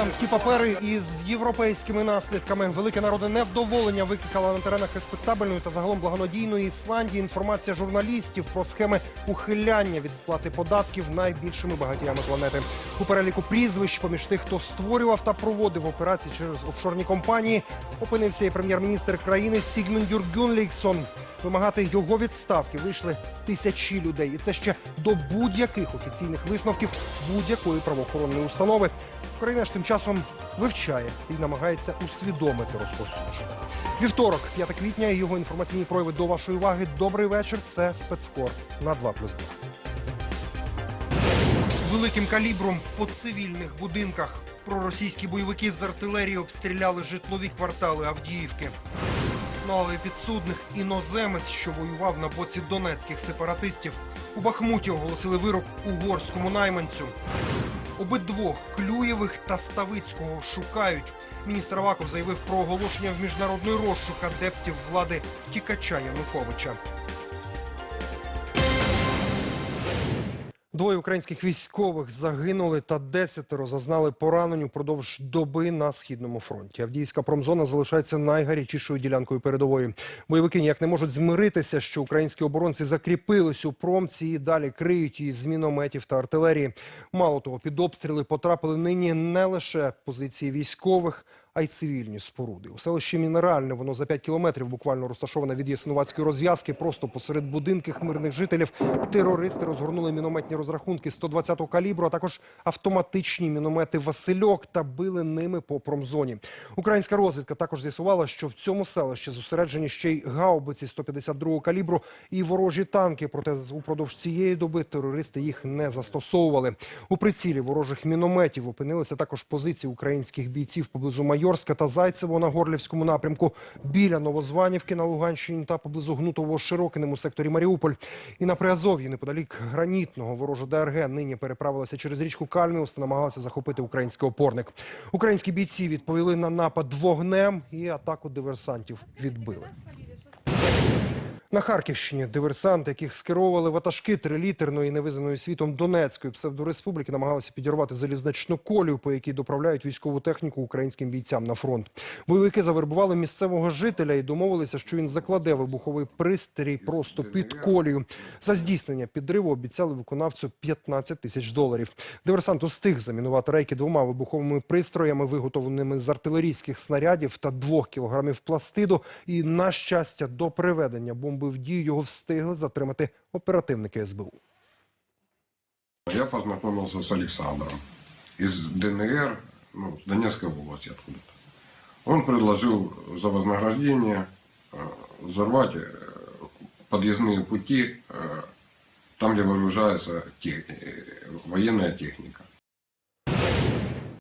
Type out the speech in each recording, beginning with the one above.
Панамські папери із європейськими наслідками. Велике народне невдоволення викликала на теренах респектабельної та загалом благонадійної Ісландії інформація журналістів про схеми ухиляння від сплати податків найбільшими багатіями планети. У переліку прізвищ поміж тих, хто створював та проводив операції через офшорні компанії, опинився і прем'єр-міністр країни Сігмундюр Гюнліксон. Вимагати його відставки вийшли тисячі людей, і це ще до будь-яких офіційних висновків будь-якої правоохоронної установи. Україна ж тим часом вивчає і намагається усвідомити розповсюдження. Вівторок, 5 квітня, його інформаційні прояви до вашої уваги. Добрий вечір. Це спецкор на 2 плюс 2. Великим калібром по цивільних будинках проросійські бойовики з артилерії обстріляли житлові квартали Авдіївки. На лаві підсудних іноземець, що воював на боці донецьких сепаратистів. У Бахмуті оголосили вирок угорському найманцю. Обидвох Клюєвих та Ставицького шукають. Міністр Аваков заявив про оголошення в міжнародний розшук адептів влади втікача Януковича. Двоє українських військових загинули та десятеро зазнали поранень упродовж доби на східному фронті. Авдіївська промзона залишається найгарячішою ділянкою передової. Бойовики ніяк не можуть змиритися, що українські оборонці закріпились у промці і далі криють її з мінометів та артилерії. Мало того, під обстріли потрапили нині не лише позиції військових. А й цивільні споруди у селищі Мінеральне воно за 5 кілометрів буквально розташоване від Ясиновацької розв'язки. Просто посеред будинків мирних жителів терористи розгорнули мінометні розрахунки 120-го калібру, а також автоматичні міномети Васильок та били ними по промзоні. Українська розвідка також з'ясувала, що в цьому селищі зосереджені ще й гаубиці 152-го калібру і ворожі танки. Проте упродовж цієї доби терористи їх не застосовували. У прицілі ворожих мінометів опинилися також позиції українських бійців поблизу Майорська та Зайцево на Горлівському напрямку, біля Новозванівки на Луганщині та поблизу Гнутового Широкиним у секторі Маріуполь. І на Приазов'ї, неподалік гранітного ворожу ДРГ, нині переправилася через річку Кальміус та намагалася захопити український опорник. Українські бійці відповіли на напад вогнем і атаку диверсантів відбили. На Харківщині диверсанти, яких скеровували ватажки трилітерної невизнаної світом Донецької псевдореспубліки, намагалися підірвати залізничну колію, по якій доправляють військову техніку українським бійцям на фронт. Бойовики завербували місцевого жителя і домовилися, що він закладе вибуховий пристрій просто під колію. За здійснення підриву обіцяли виконавцю 15 тисяч доларів. Диверсант устиг замінувати рейки двома вибуховими пристроями, виготовленими з артилерійських снарядів та двох кілограмів пластиду. І на щастя, до приведення бомби в дію його встигли затримати оперативники СБУ. Я познакомился с Александром из ДНР, ну, с Донецкой области откуда-то. Он предложил за вознаграждение э, взорвать э, подъездные пути э, там, где выгружается те- э, военная техника.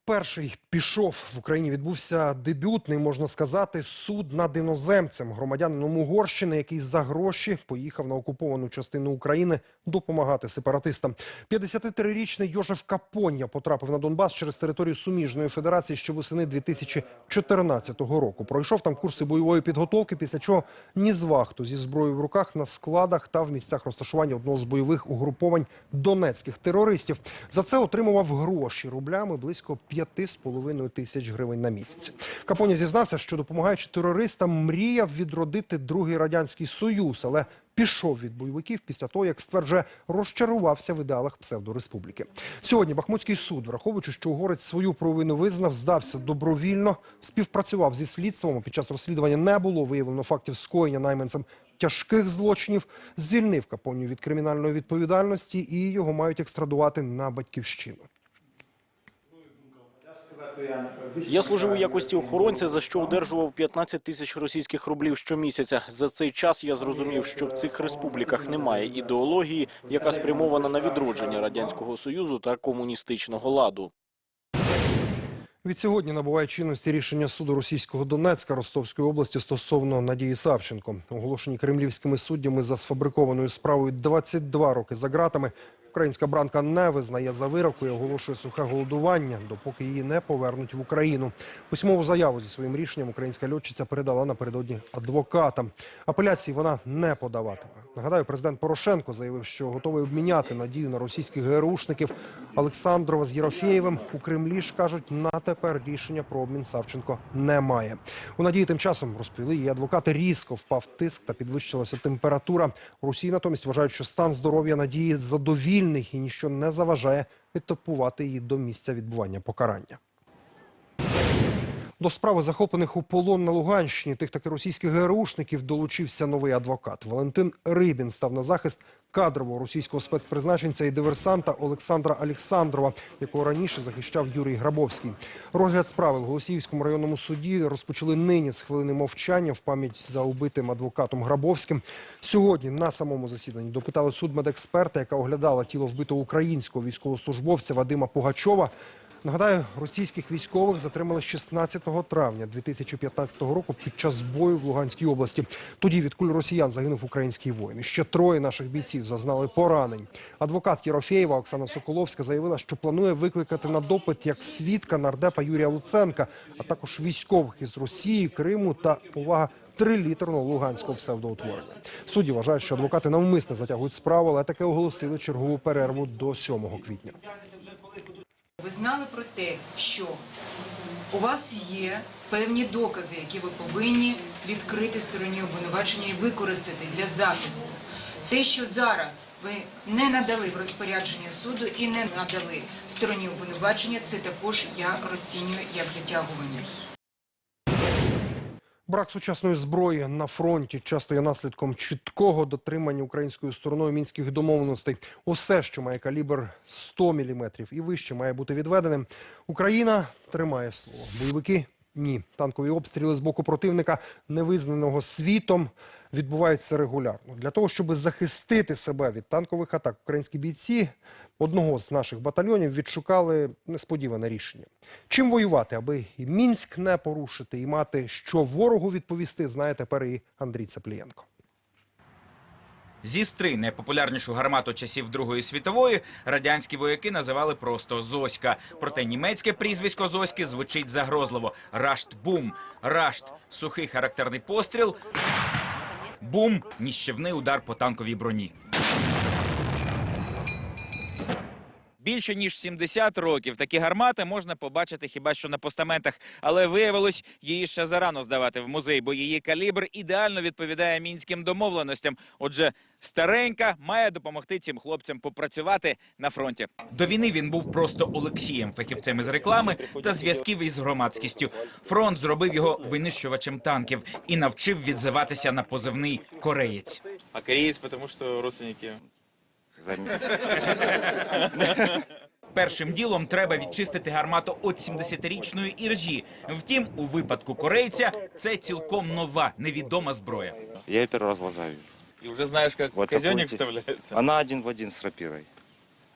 Перший пішов в Україні. Відбувся дебютний, можна сказати, суд над іноземцем, громадянином Угорщини, який за гроші поїхав на окуповану частину України допомагати сепаратистам. 53-річний Йожеф Капоння потрапив на Донбас через територію суміжної федерації ще восени 2014 року. Пройшов там курси бойової підготовки, після чого ні з вахту зі зброєю в руках на складах та в місцях розташування одного з бойових угруповань донецьких терористів. За це отримував гроші рублями близько 5,5 тисяч гривень на місяць. Капоні зізнався, що допомагаючи терористам, мріяв відродити другий радянський союз, але пішов від бойовиків після того, як стверджує, розчарувався в ідеалах псевдореспубліки. Сьогодні Бахмутський суд, враховуючи, що угорець свою провину визнав, здався добровільно, співпрацював зі слідством. Під час розслідування не було виявлено фактів скоєння найманцем тяжких злочинів. Звільнив Капонію від кримінальної відповідальності і його мають екстрадувати на батьківщину. Я служив у якості охоронця, за що одержував 15 тисяч російських рублів щомісяця. За цей час я зрозумів, що в цих республіках немає ідеології, яка спрямована на відродження радянського союзу та комуністичного ладу. Від сьогодні набуває чинності рішення суду російського Донецька Ростовської області стосовно Надії Савченко. Оголошені кремлівськими суддями за сфабрикованою справою 22 роки за ґратами. Українська бранка не визнає за вироку і оголошує сухе голодування, допоки її не повернуть в Україну. Письмову заяву зі своїм рішенням українська льотчиця передала напередодні адвокатам. Апеляції вона не подаватиме. Нагадаю, президент Порошенко заявив, що готовий обміняти надію на російських ГРУшників Олександрова з Єрофєєвим. У Кремлі ж кажуть, на тепер рішення про обмін Савченко немає. У надії тим часом розповіли її адвокати. Різко впав тиск та підвищилася температура. Росії натомість вважають, що стан здоров'я надії задовільний і ніщо не заважає відтопувати її до місця відбування покарання. До справи захоплених у полон на Луганщині тих таки російських ГРУшників долучився новий адвокат. Валентин Рибін став на захист кадрового російського спецпризначенця і диверсанта Олександра Олександрова, якого раніше захищав Юрій Грабовський. Розгляд справи в Голосіївському районному суді розпочали нині з хвилини мовчання в пам'ять за убитим адвокатом Грабовським. Сьогодні на самому засіданні допитали судмедексперта, яка оглядала тіло вбитого українського військовослужбовця Вадима Пугачова. Нагадаю, російських військових затримали 16 травня 2015 року під час бою в Луганській області. Тоді від куль росіян загинув український воїн. Ще троє наших бійців зазнали поранень. Адвокат Єрофєєва Оксана Соколовська заявила, що планує викликати на допит як свідка нардепа Юрія Луценка, а також військових із Росії, Криму та увага. Трилітерного луганського псевдоутворення. Судді вважають, що адвокати навмисно затягують справу, але таки оголосили чергову перерву до 7 квітня. Ви знали про те, що у вас є певні докази, які ви повинні відкрити стороні обвинувачення і використати для захисту. Те, що зараз ви не надали в розпорядження суду і не надали стороні обвинувачення, це також я розцінюю як затягування. Брак сучасної зброї на фронті часто є наслідком чіткого дотримання українською стороною мінських домовленостей. Усе, що має калібр 100 мм і вище, має бути відведеним. Україна тримає слово. Бойовики ні. Танкові обстріли з боку противника, невизнаного світом, відбуваються регулярно. Для того, щоб захистити себе від танкових атак, українські бійці одного з наших батальйонів відшукали несподіване рішення. Чим воювати, аби і Мінськ не порушити, і мати що ворогу відповісти, знає тепер і Андрій Зі-3 найпопулярнішу гармату часів Другої світової радянські вояки називали просто Зоська. Проте німецьке прізвисько Зоськи звучить загрозливо. Рашт-бум. Рашт сухий характерний постріл. Бум ніщівний удар по танковій броні. Більше ніж 70 років такі гармати можна побачити хіба що на постаментах, але виявилось, її ще зарано здавати в музей, бо її калібр ідеально відповідає мінським домовленостям. Отже, старенька має допомогти цим хлопцям попрацювати на фронті. До війни він був просто Олексієм, фахівцем із реклами та зв'язків із громадськістю. Фронт зробив його винищувачем танків і навчив відзиватися на позивний кореєць. А кореец, потому что родственники. Першим ділом треба відчистити гармату від 70-річної іржі. Втім, у випадку корейця це цілком нова, невідома зброя. Я її перший раз в глаза вижу. И уже знаешь, как Вот казенник такой те- один в один з рапирой.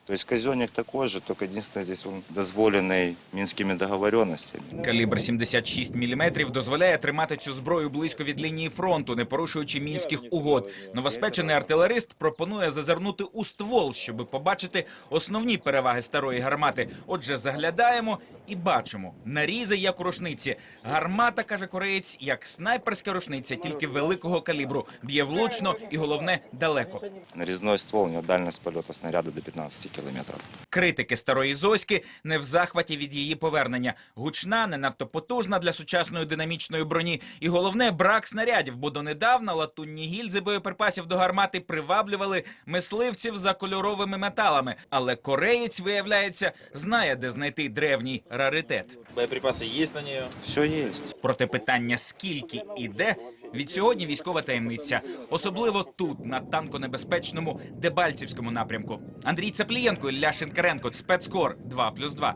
То есть казенник такой же, только единственное здесь он дозволенный минскими договоренностями. Калібр 76 мм дозволяє тримати цю зброю близько від лінії фронту, не порушуючи мінських угод. Новоспечений артилерист пропонує зазирнути у ствол, щоб побачити основні переваги старої гармати. Отже, заглядаємо і бачимо нарізи як у рушниці. Гармата каже кореєць, як снайперська рушниця, тільки великого калібру. Б'є влучно і головне далеко. Нарезной ствол, у него дальность полета снаряда до 15 километров. Критики старої Зоськи не в захваті від її повернення. Гучна, не надто потужна для сучасної динамічної броні. І головне брак снарядів, бо донедавна латунні гільзи боєприпасів до гармати приваблювали мисливців за кольоровими металами. Але кореєць, виявляється, знає, де знайти древній раритет. Боеприпасы есть на нее. Все есть. Проте питання скільки і де від сьогодні військова таємниця, особливо тут, на танконебезпечному Дебальцівському напрямку. Андрій Цаплієнко, Ілля Шинкаренко, спецкор 2+,2.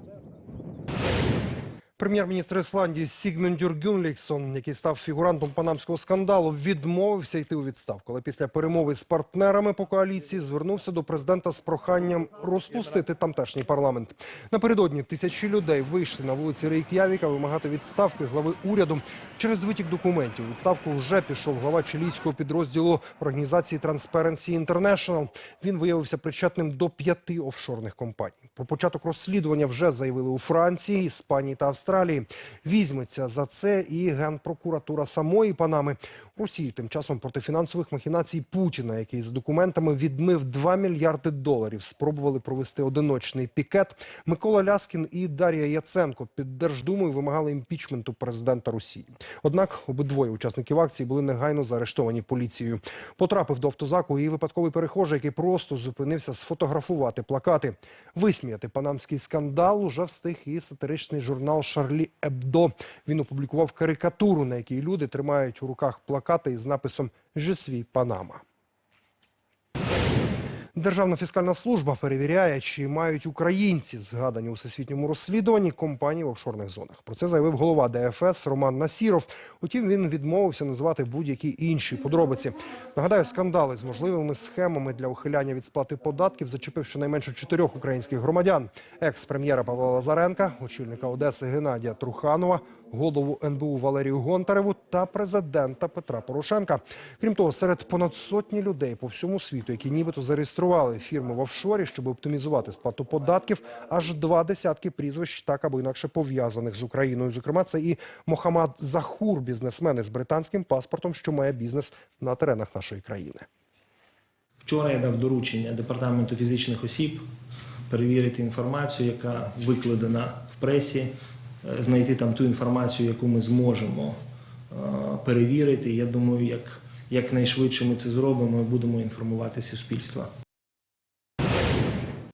Прем'єр-міністр Ісландії Сігмюндюр Гюнліксон, який став фігурантом панамського скандалу, відмовився йти у відставку. Але після перемови з партнерами по коаліції звернувся до президента з проханням розпустити тамтешній парламент. Напередодні тисячі людей вийшли на вулиці Рейк'явіка вимагати відставки глави уряду. Через витік документів відставку вже пішов глава чилійського підрозділу організації Transparency International. Він виявився причетним до п'яти офшорних компаній. Про початок розслідування вже заявили у Франції, Іспанії та Австралії. Візьметься за це і генпрокуратура самої Панами. Росії тим часом проти фінансових махінацій Путіна, який за документами відмив 2 мільярди доларів, спробували провести одиночний пікет. Микола Ляскін і Дар'я Яценко під Держдумою вимагали імпічменту президента Росії. Однак обидвоє учасників акції були негайно заарештовані поліцією. Потрапив до автозаку і випадковий перехожий, який просто зупинився сфотографувати плакати. Висміяти панамський скандал уже встиг і сатиричний журнал Шарлі Ебдо. Він опублікував карикатуру, на якій люди тримають у руках плакати із написом «Жесвій Панама». Державна фіскальна служба перевіряє, чи мають українці, згадані у всесвітньому розслідуванні, компанії в офшорних зонах. Про це заявив голова ДФС Роман Насіров. Утім, він відмовився називати будь-які інші подробиці. Нагадаю, скандали з можливими схемами для ухиляння від сплати податків зачепив щонайменше чотирьох українських громадян: екс-прем'єра Павла Лазаренка, очільника Одеси Геннадія Труханова, голову НБУ Валерію Гонтареву та президента Петра Порошенка. Крім того, серед понад сотні людей по всьому світу, які нібито зареєстрували фірми в офшорі, щоб оптимізувати сплату податків, аж два десятки прізвищ так або інакше пов'язаних з Україною. Зокрема, це і Мохаммад Захур, бізнесмен із британським паспортом, що має бізнес на теренах нашої країни. Вчора я дав доручення департаменту фізичних осіб перевірити інформацію, яка викладена в пресі, знайти там ту інформацію, яку ми зможемо е, перевірити. Я думаю, як, як ми це зробимо, і будемо інформувати суспільство.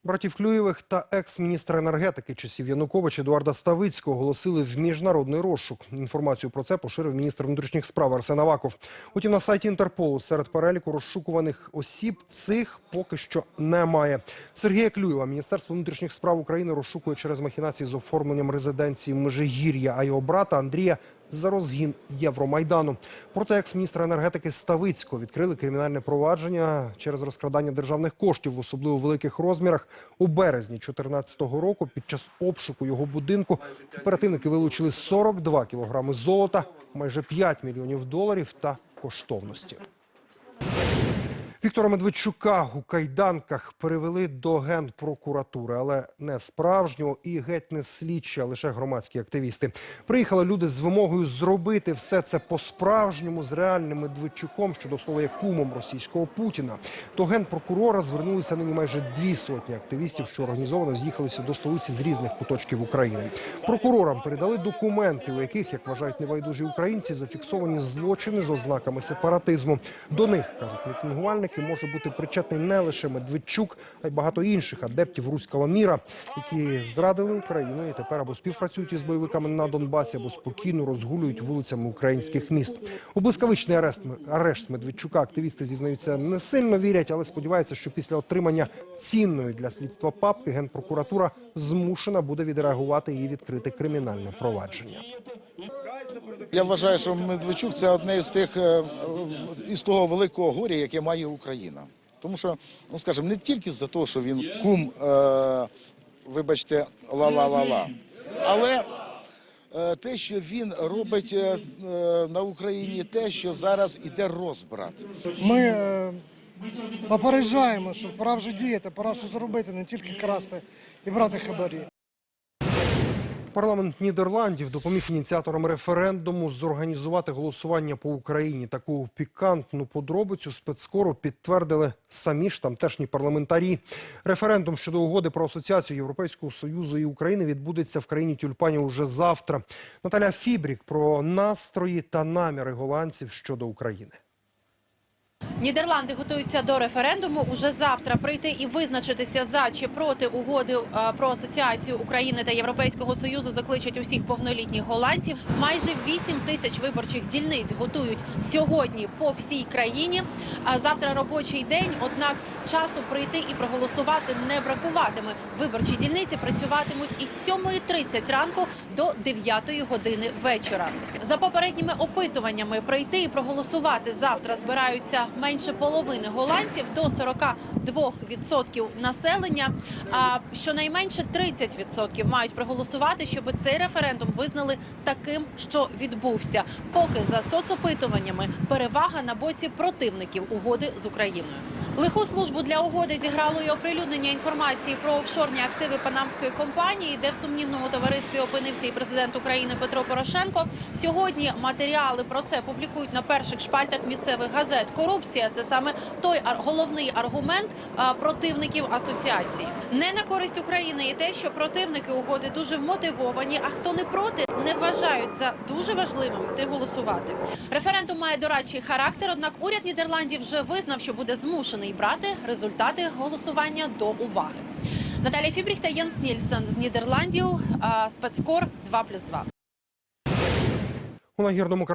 Братів Клюєвих та екс-міністра енергетики часів Януковича Едуарда Ставицького оголосили в міжнародний розшук. Інформацію про це поширив міністр внутрішніх справ Арсен Аваков. Утім, на сайті Інтерполу серед переліку розшукуваних осіб цих поки що немає. Сергія Клюєва Міністерство внутрішніх справ України розшукує через махінації з оформленням резиденції Межигір'я, а його брата Андрія за розгін Євромайдану. Проти екс-міністра енергетики Ставицького відкрили кримінальне провадження через розкрадання державних коштів в особливо великих розмірах. У березні 2014 року під час обшуку його будинку оперативники вилучили 42 кілограми золота, майже 5 мільйонів доларів та коштовності. Віктора Медведчука у кайданках перевели до генпрокуратури, але не справжнього і геть не слідчі, а лише громадські активісти. Приїхали люди з вимогою зробити все це по-справжньому з реальним Медведчуком, що до слова є кумом російського Путіна. До генпрокурора звернулися нині майже дві сотні активістів, що організовано з'їхалися до столиці з різних куточків України. Прокурорам передали документи, у яких, як вважають невайдужі українці, зафіксовані злочини з ознаками сепаратизму. До них кажуть мітингувальники може бути причетний не лише Медведчук, а й багато інших адептів руського міра, які зрадили Україну і тепер або співпрацюють із бойовиками на Донбасі, або спокійно розгулюють вулицями українських міст. У блискавичний арест арешт Медведчука активісти зізнаються не сильно вірять, але сподіваються, що після отримання цінної для слідства папки генпрокуратура змушена буде відреагувати і відкрити кримінальне провадження. Я вважаю, що Медведчук це одне із тих е, із того великого горя, яке має Україна. Тому що, ну скажімо, не тільки за те, що він кум, е, вибачте, ла-ла-ла-ла, але е, те, що він робить е, е, на Україні, те, що зараз іде розбрат. Ми е, попереджаємо, що пора вже діяти, пора щось робити, не тільки красти і брати хабарі. Парламент Нідерландів допоміг ініціаторам референдуму зорганізувати голосування по Україні. Таку пікантну подробицю спецскору підтвердили самі ж тамтешні парламентарі. Референдум щодо угоди про асоціацію Європейського союзу і України відбудеться в країні тюльпанів уже завтра. Наталя Фібрік про настрої та наміри голландців щодо України. Нідерланди готуються до референдуму. Уже завтра прийти і визначитися за чи проти угоди е, про асоціацію України та Європейського союзу закличуть усіх повнолітніх голландців. Майже 8 тисяч виборчих дільниць готують сьогодні по всій країні. А завтра робочий день. Однак часу прийти і проголосувати не бракуватиме. Виборчі дільниці працюватимуть із 7.30 ранку до 9 години вечора. За попередніми опитуваннями прийти і проголосувати завтра збираються менше половини голландців до 42% населення. А щонайменше 30% мають проголосувати, щоб цей референдум визнали таким, що відбувся. Поки за соцопитуваннями перевага на боці противників угоди з Україною. Лиху службу для угоди зіграло і оприлюднення інформації про офшорні активи панамської компанії, де в сумнівному товаристві опинився і президент України Петро Порошенко. Сьогодні матеріали про це публікують на перших шпальтах місцевих газет. Корупція це саме той головний аргумент противників асоціації. Не на користь України і те, що противники угоди дуже вмотивовані. А хто не проти, не вважають за дуже важливим йти голосувати. Референдум має дорадчий характер. Однак уряд Нідерландів вже визнав, що буде змушений брати результати голосування до уваги. Наталія Фібріх та Єнс Нільсен з Нідерландів. Спецкор 2+,2. У нагірному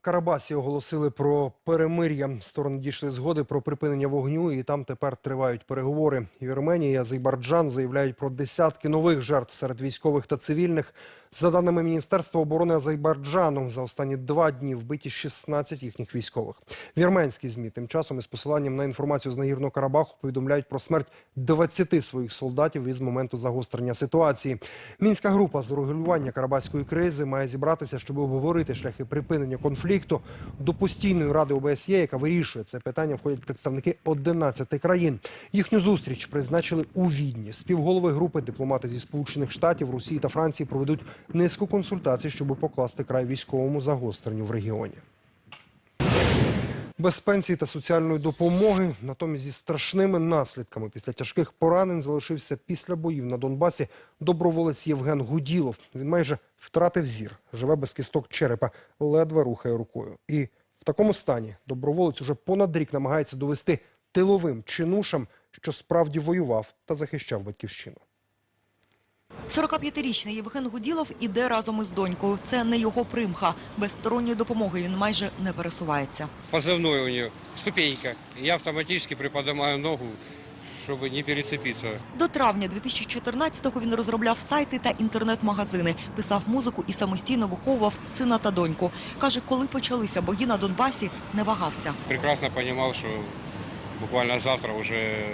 Карабасі оголосили про перемир'я. Сторони дійшли згоди про припинення вогню, і там тепер тривають переговори. Вірменія і Азербайджан заявляють про десятки нових жертв серед військових та цивільних. За даними Міністерства оборони Азербайджану, за останні два дні вбиті 16 їхніх військових. Вірменські змі тим часом із посиланням на інформацію з нагірного Карабаху повідомляють про смерть 20 своїх солдатів із моменту загострення ситуації. Мінська група з регулювання карабаської кризи має зібратися, щоб обговорити шляхи припинення конфлікту. До постійної ради ОБСЄ, яка вирішує це питання, входять представники 11 країн. Їхню зустріч призначили у Відні. Співголови групи дипломати зі Сполучених Штатів, Росії та Франції проведуть низку консультацій, щоб покласти край військовому загостренню в регіоні. Без пенсії та соціальної допомоги, натомість зі страшними наслідками після тяжких поранень залишився після боїв на Донбасі доброволець Євген Гуділов. Він майже втратив зір, живе без кісток черепа, ледве рухає рукою. І в такому стані доброволець уже понад рік намагається довести тиловим чинушам, що справді воював та захищав батьківщину. 45-річний Євген Гуділов іде разом із донькою. Це не його примха. Без сторонньої допомоги він майже не пересувається. позывной у нее ступенька. Я автоматически приподнимаю ногу, чтобы не перецепиться. До травня 2014-го він розробляв сайти та інтернет-магазини, писав музику і самостійно виховував сина та доньку. Каже, коли почалися бої на Донбасі, не вагався. Прекрасно понимал, что буквально завтра уже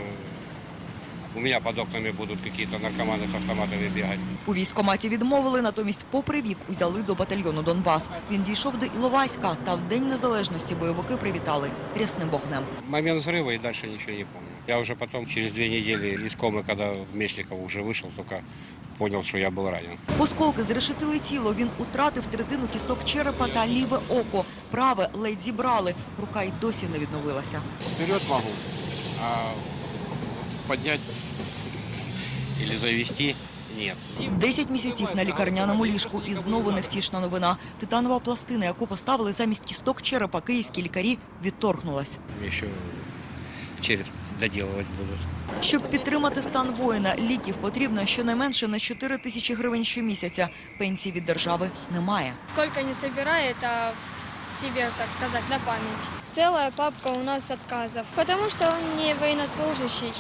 у меня под окнами будут какие-то наркоманы с автоматами бегать. У військкоматі відмовили, натомість попри вік узяли до батальйону Донбас. Він дійшов до Іловайська, та в День Незалежності бойовики привітали рясним вогнем. Момент взрыва и дальше ничего не помню. Я уже потом, через две недели из комы, когда в Мечников уже вышел, только понял, что я был ранен. Осколки зрешетили тіло. Він утратив третину кісток черепа та ліве око. Праве ледь зібрали. Рука й досі не відновилася. Вперед могу, а поднять или завести нет. Десять місяців на лікарняному ліжку і знову невтішна новина. Титанова пластина, яку поставили замість кісток черепа, київські лікарі відторгнулась. Еще череп доделывать будут. Щоб підтримати стан воїна, ліків потрібно щонайменше на 4 тисячі гривень щомісяця. Пенсії від держави немає. Сколько не собирает, а себе, так сказать, на память. Целая папка у нас отказов. Потому что он не военнослужащий,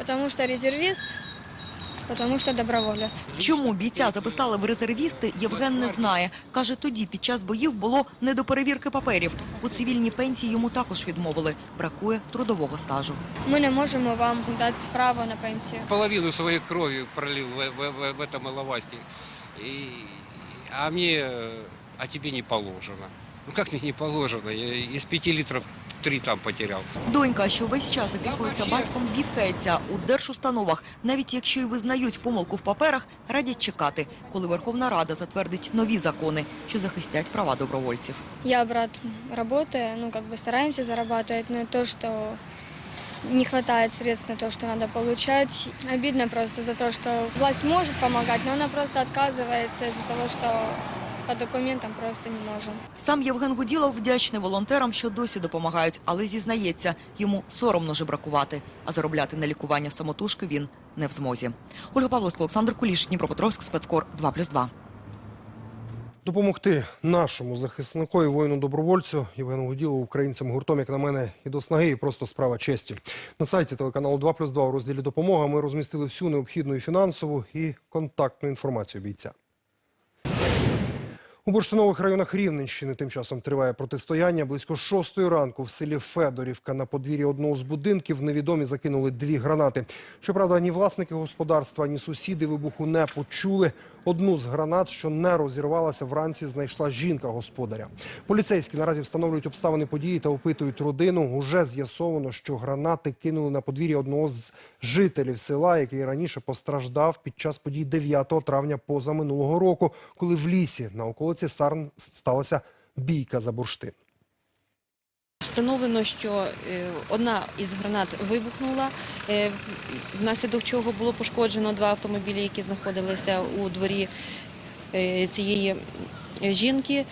потому что резервист, потому что доброволец. Чому бійця записали в резервісти, Євген не знає. Каже, тоді під час боїв було не до перевірки паперів. У цивільній пенсії йому також відмовили. Бракує трудового стажу. Мы не можем вам дать право на пенсию. Половину своей крови пролил в, в- в- в этом Иловайске. И, а мне, э, а тебе не положено. Ну как мне не положено? Я из пяти литров три там потерял. Донька, що весь час опікується батьком, бідкається у держустановах. Навіть якщо й визнають помилку в паперах, радять чекати, коли Верховна Рада затвердить нові закони, що захистять права добровольців. Я, брат, работаю, ну, как бы стараемся зарабатывать, но то, что не хватает средств на то, что надо получать. Обидно просто за то, что власть может помогать, но она просто отказывается из-за того, что по документам просто не можем. Сам Євген Гуділов вдячний волонтерам, що досі допомагають, але зізнається, йому соромно жебракувати, а заробляти на лікування самотужки він не в змозі. Ольга Павловська, Олександр Куліш, Дніпропетровськ, спецкор 2+,2. Допомогти нашому захиснику і воїну-добровольцю Євгену Гуділову, українцям гуртом, як на мене, і до снаги, і просто справа честі. На сайті телеканалу 2 плюс 2 у розділі «Допомога» ми розмістили всю необхідну і фінансову, і контактну інформацію бійця. У бурштинових районах Рівненщини тим часом триває протистояння. Близько шостої ранку в селі Федорівка на подвір'ї одного з будинків невідомі закинули дві гранати. Щоправда, ні власники господарства, ні сусіди вибуху не почули. Одну з гранат, що не розірвалася, вранці знайшла жінка господаря. Поліцейські наразі встановлюють обставини події та опитують родину. Уже з'ясовано, що гранати кинули на подвір'я одного з жителів села, який раніше постраждав під час подій 9 травня позаминулого року, коли в лісі на околиці Сарн сталася бійка за бурштин. Встановлено, що е, одна із гранат вибухнула, е, внаслідок чого було пошкоджено два автомобілі, які знаходилися у дворі е, цієї жінки.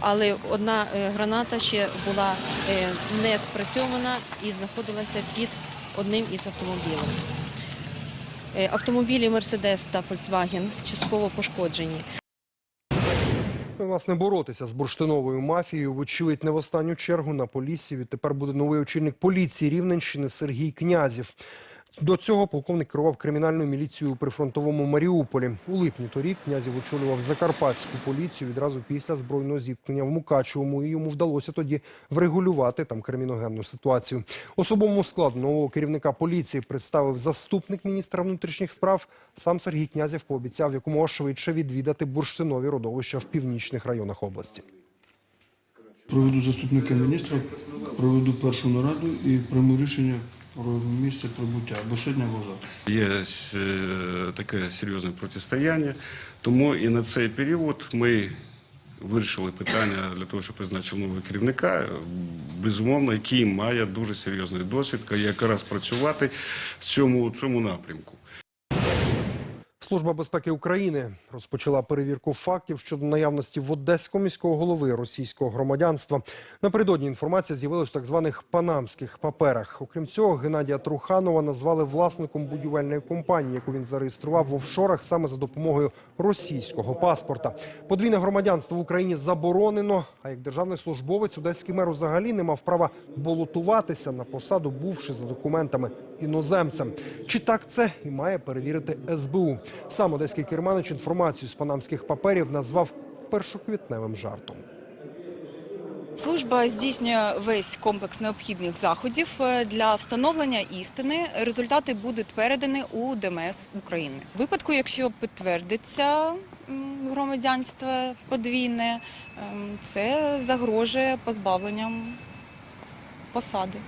Але одна граната ще була не спрацьована і знаходилася під одним із автомобілів. Автомобілі Мерседес та Фольксваген частково пошкоджені. Власне, боротися з бурштиновою мафією, вочевидь, не в останню чергу на полісі. Відтепер буде новий очільник поліції Рівненщини Сергій Князів. До цього полковник керував кримінальною міліцією у прифронтовому Маріуполі. У липні торік Князів очолював Закарпатську поліцію відразу після збройного зіткнення в Мукачевому. І йому вдалося тоді врегулювати там криміногенну ситуацію. Особовому складу нового керівника поліції представив заступник міністра внутрішніх справ. Сам Сергій Князів пообіцяв якомога швидше відвідати бурштинові родовища в північних районах області. Проведу заступника міністра, проведу першу нараду і прийму рішення про місце прибуття або сьогодні, або завтра. Є е, таке серйозне протистояння, тому і на цей період ми вирішили питання для того, щоб призначити нового керівника, безумовно, який має дуже серйозний досвід, якраз працювати в цьому, цьому напрямку. Служба безпеки України розпочала перевірку фактів щодо наявності в Одеського міського голови російського громадянства. Напередодні інформація з'явилась в так званих панамських паперах. Окрім цього, Геннадія Труханова назвали власником будівельної компанії, яку він зареєстрував в офшорах саме за допомогою російського паспорта. Подвійне громадянство в Україні заборонено. А як державний службовець, одеський мер взагалі не мав права балотуватися на посаду, бувши за документами іноземцем. Чи так це і має перевірити СБУ? Сам одеський керманич інформацію з панамських паперів назвав першоквітневим жартом. Служба здійснює весь комплекс необхідних заходів е, для встановлення істини. Результати будуть передані у ДМС України. В випадку, якщо підтвердиться громадянство подвійне, ем, це загрожує позбавленням посади.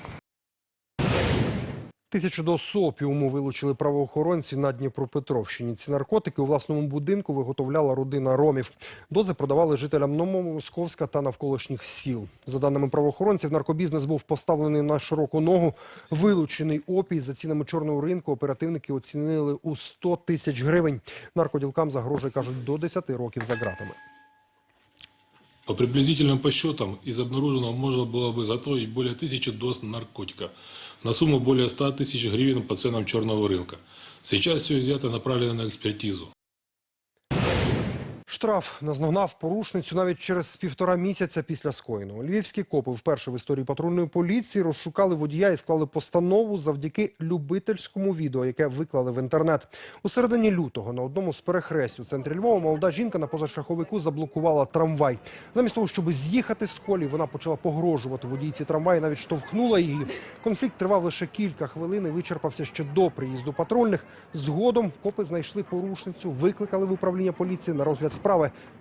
Тисячу доз опіуму вилучили правоохоронці на Дніпропетровщині. Ці наркотики у власному будинку виготовляла родина ромів. Дози продавали жителям Новомосковська та навколишніх сіл. За даними правоохоронців, наркобізнес був поставлений на широку ногу. Вилучений опій за цінами чорного ринку оперативники оцінили у 100 тисяч гривень. Наркоділкам загрожує, кажуть, до 10 років за ґратами. По приблизительным подсчетам, из обнаруженного можно было бы затроить более тысячи доз наркотика на сумму более 100 тысяч гривен по ценам черного рынка. Сейчас все изъято и направлено на экспертизу. Штраф наздогнав порушницю навіть через півтора місяця після скоєного. Львівські копи вперше в історії патрульної поліції розшукали водія і склали постанову завдяки любительському відео, яке виклали в інтернет. У середині лютого на одному з перехресть у центрі Львова молода жінка на позашляховику заблокувала трамвай. Замість того, щоб з'їхати з колії, вона почала погрожувати водійці трамваю, навіть штовхнула її. Конфлікт тривав лише кілька хвилин і вичерпався ще до приїзду патрульних. Згодом копи знайшли порушницю, викликали в управління поліції на розгляд справи.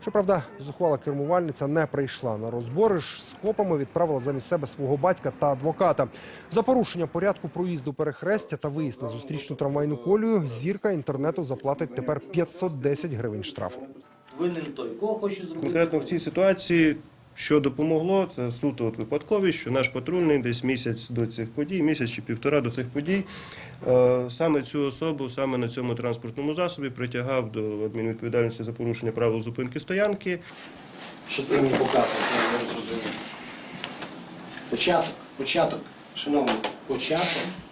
Щоправда, зухвала кермувальниця не прийшла на розбори. ж З копами відправила замість себе свого батька та адвоката. За порушення порядку проїзду перехрестя та виїзд на зустрічну трамвайну колію зірка інтернету заплатить тепер 510 гривень штрафу. Винен той, кого хоче зробити. Конкретно в цій ситуації Що допомогло, це суто от випадковість, що наш патрульний десь місяць до цих подій, місяць чи півтора до цих подій, е, саме цю особу, саме на цьому транспортному засобі притягав до адмінвідповідальності за порушення правил зупинки стоянки. Що це мені показує? Я не зрозумів. Початок, початок. Шановний, Початок.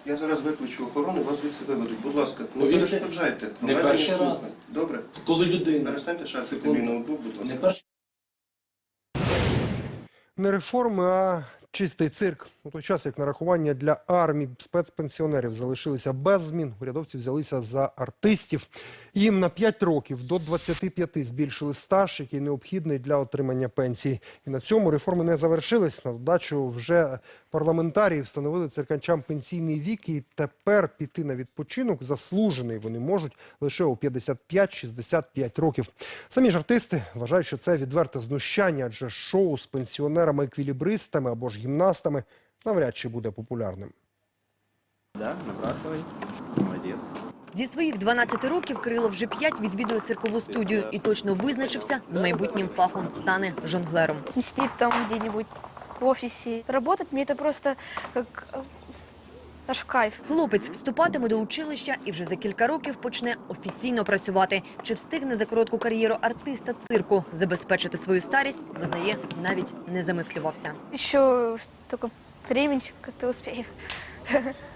я зараз викличу охорону, вас від себе ведуть. Будь ласка, не Повірте, перешкоджайте. не перший раз. Добре? Коли людина. Перестаньте Секунду. мій ноутбук, будь ласка. Не реформи, а чистий цирк. У той час, як нарахування для армії спецпенсіонерів залишилися без змін, урядовці взялися за артистів. Їм на 5 років до 25 збільшили стаж, який необхідний для отримання пенсії. І на цьому реформи не завершились. На додачу вже парламентарії встановили цирканчам пенсійний вік, і тепер піти на відпочинок заслужений вони можуть лише у 55-65 років. Самі ж артисти вважають, що це відверте знущання, адже шоу з пенсіонерами-еквілібристами або ж гімнастами навряд чи буде популярним. Да, набрасывай. Молодец. Зі своїх 12 років Кирило вже 5 відвідує циркову студію і точно визначився з майбутнім фахом стане жонглером. Не сидит там где-нибудь в офисе. Работать мне это просто как э, аж кайф. Хлопець вступатиме до училища і вже за кілька років почне офіційно працювати. Чи встигне за коротку кар'єру артиста цирку забезпечити свою старість, визнає, навіть не замислювався. Еще только времени как-то успею.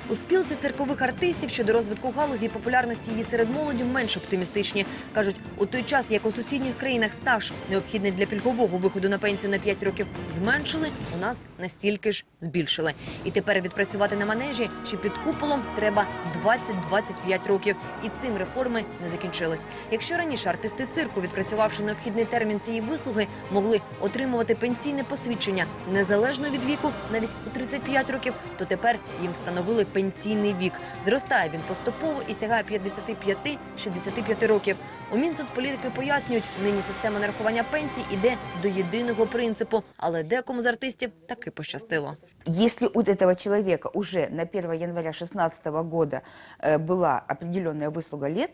У спілці циркових артистів щодо розвитку галузі і популярності її серед молоді менш оптимістичні. Кажуть, у той час, як у сусідніх країнах стаж необхідний для пільгового виходу на пенсію на 5 років зменшили, у нас настільки ж збільшили. І тепер відпрацювати на манежі чи під куполом треба 20-25 років. І цим реформи не закінчились. Якщо раніше артисти цирку, відпрацювавши необхідний термін цієї вислуги, могли отримувати пенсійне посвідчення незалежно від віку, навіть у 35 років, то тепер їм встановили пенсійний вік. Зростає він поступово і сягає 55-65 років. У Мінсоцполітики пояснюють, нині система нарахування пенсій іде до єдиного принципу, але декому з артистів таки пощастило. Если у этого человека уже на 1 января 2016 года э, была определенная выслуга лет,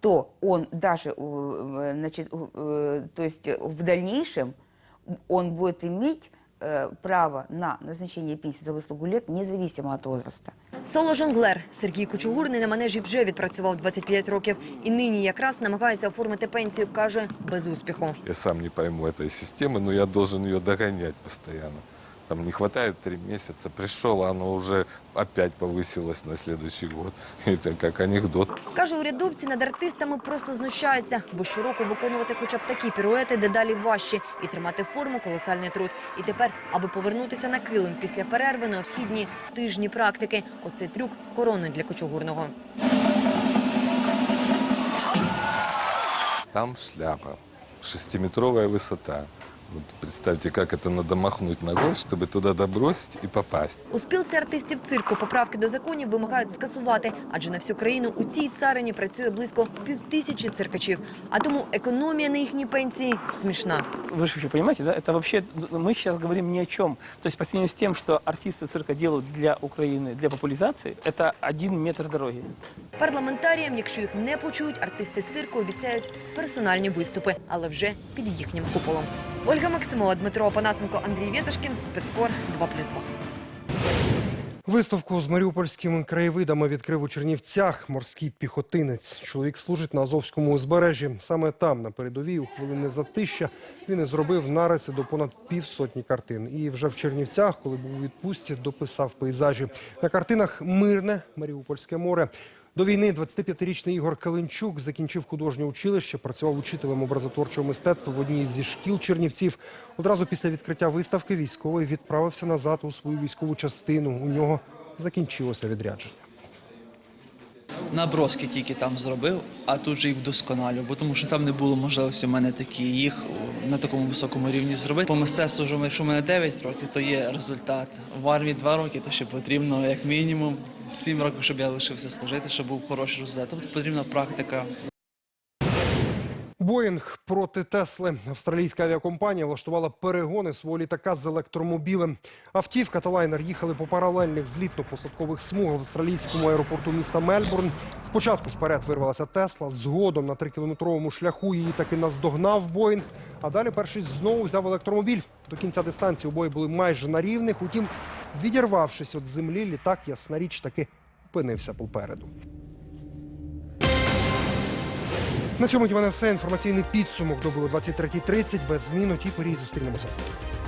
то он даже, э, значит, э, то есть в дальнейшем он будет иметь э, право на назначение пенсии за выслугу лет независимо от возраста. Соло-жонглер Сергій Кучугурний на манежі вже відпрацював 25 років і нині якраз намагається оформити пенсію, каже, без успіху. Я сам не пойму этой системы, но я должен ее догонять постоянно. Там не хватает три месяца, пришел, а оно уже опять повысилось на следующий год. Это как анекдот. Каже, урядовці над артистами просто знущаються, бо щороку виконувати хоча б такі піруети дедалі важче і тримати форму колосальний труд. І тепер, аби повернутися на килим після перерви, необхідні тижні практики. Оцей трюк короною для кочугурного. Там шляпа, шестиметровая высота. Вот представьте, как это надо махнуть ногой, чтобы туда добросить и попасть. У спілці артистів цирку поправки до законів вимагають скасувати, адже на всю країну у цій царині працює близько півтисячі циркачів. А тому економія на їхній пенсії смішна. Вы же вообще понимаете, да? Это вообще, мы сейчас говорим ни о чем. То есть по сравнению с тем, что артисты цирка делают для Украины, для популяризации, это один метр дороги. Парламентаріям, якщо їх не почують, артисти цирку обіцяють персональні виступи, але вже під їхнім куполом. Ольга Максимова, Дмитро Опанасенко, Андрій Вєтошкін, спецкор 2+,2. Виставку з маріупольськими краєвидами відкрив у Чернівцях морський піхотинець. Чоловік служить на Азовському узбережжі. Саме там, на передовій, у хвилини затища, він і зробив нариси до понад півсотні картин. І вже в Чернівцях, коли був у відпустці, дописав пейзажі. На картинах мирне Маріупольське море. До війни 25-річний Ігор Калинчук закінчив художнє училище, працював учителем образотворчого мистецтва в одній зі шкіл Чернівців. Одразу після відкриття виставки військовий відправився назад у свою військову частину. У нього закінчилося відрядження. Наброски тільки там зробив, а тут же їх вдосконалював, бо тому що там не було можливості в мене такі їх на такому високому рівні зробити. По мистецтву, якщо в мене 9 років, то є результат. В армії 2 роки, то ще потрібно як мінімум 7 років, щоб я лишився служити, щоб був хороший результат. Тобто потрібна практика. Боїнг проти Тесли. Австралійська авіакомпанія влаштувала перегони свого літака з електромобілем. Автівка та лайнер їхали по паралельних злітно-посадкових смугах в австралійському аеропорту міста Мельбурн. Спочатку вперед вирвалася Тесла. Згодом на трикілометровому шляху її таки наздогнав Боїнг. А далі перший знову взяв електромобіль. До кінця дистанції обоє були майже на рівних. Утім, відірвавшись від землі, літак, ясна річ, таки опинився попереду. На цьому в мене все. Інформаційний підсумок добило 23.30. Без змін у тій порі зустрінемося з ним.